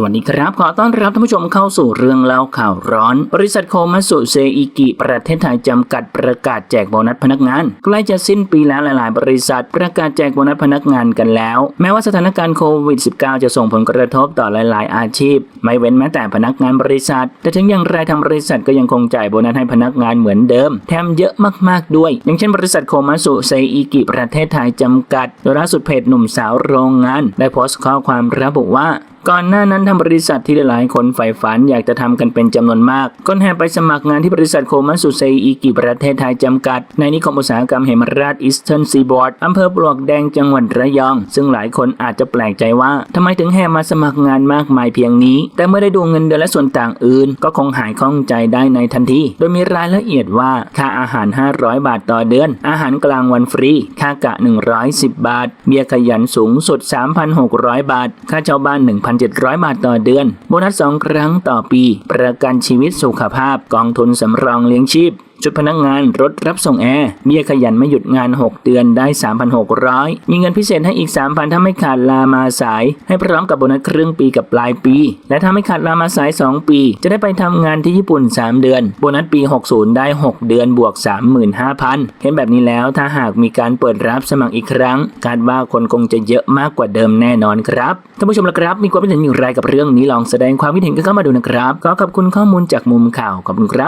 สวัสดีครับ ขอต้อนรับท่านผู้ชมเข้าสู่เรื่องเล่าข่าวร้อน บริษัทโคมัสุเซอิกิ ประเทศไทยจำกัดประกาศแจกโบนัสพนักงาน ใกล้จะสิ้นปีแล้วหลาย ๆ บริษัทประกาศแจกโบนัสพนักงานกันแล้ว แม้ว่าสถานการณ์โควิด -19 จะส่งผลกระทบต่อหลาย ๆ อาชีพ ไม่เว้นแม้แต่พนักงานบริษัท แต่ถึงอย่างไรทางบริษัทก็ยังคงจ่ายโบนัสให้พนักงานเหมือนเดิม แถมเยอะมาก ๆ ด้วย อย่างเช่น บริษัทโคมัสุเซอิกิ ประเทศไทยจำกัดโดยล่าสุดเพจหนุ่มสาวโรงงาน ได้โพสต์ข้อความระบุว่า ก่อนหน้านั้นทางบริษัทที่หลายๆ คนใฝ่ฝันอยากจะทำกันเป็นจำนวนมาก ก็แห่ไปสมัครงานที่บริษัทโคมัสุเซอิกิประเทศไทยจำกัด ในนิคมอุตสาหกรรมเหมราชอีสเทิร์นซีบอร์ดอำเภอปลวกแดงจังหวัดระยอง ซึ่งหลายคนอาจจะแปลกใจว่าทำไมถึงแห่มาสมัครงานมากมายเพียงนี้ แต่เมื่อได้ดูเงินเดือนและส่วนต่างอื่น ก็คงหายข้องใจได้ในทันที โดยมีรายละเอียดว่าค่าอาหาร 500 บาทต่อเดือน อาหารกลางวันฟรี ค่ากะ 110 บาท เบี้ยขยันสูงสุด 3,600 บาท ค่าเช่าบ้าน1,700 บาทต่อเดือน โบนัสสองครั้งต่อปี ประกันชีวิตสุขภาพ กองทุนสำรองเลี้ยงชีพ ชุดพนักงานรถรับส่งแอร์เบี้ยขยันไม่หยุดงาน 6 เดือนได้ 3,600 มีเงินพิเศษให้อีก 3,000 ถ้าไม่ขาดลามาสาย ให้พร้อมกับโบนัสครึ่งปีกับปลายปี และถ้าไม่ขาดลามาสาย 2 ปี จะได้ไปทำงานที่ญี่ปุ่น 3 เดือน โบนัสปี 60 ได้ 6 เดือนบวก 35,000 เห็นแบบนี้แล้วถ้าหากมีการเปิดรับสมัครอีกครั้งคาดว่าคนคงจะเยอะมากกว่าเดิมแน่นอนครับท่านผู้ชมละครับ มีความคิดเห็นอย่างไรกับเรื่องนี้ลองแสดงความคิดเห็นกันเข้ามาดูนะครับขอขอบคุณข้อมูลจากมุมข่าวขอบคุณครับ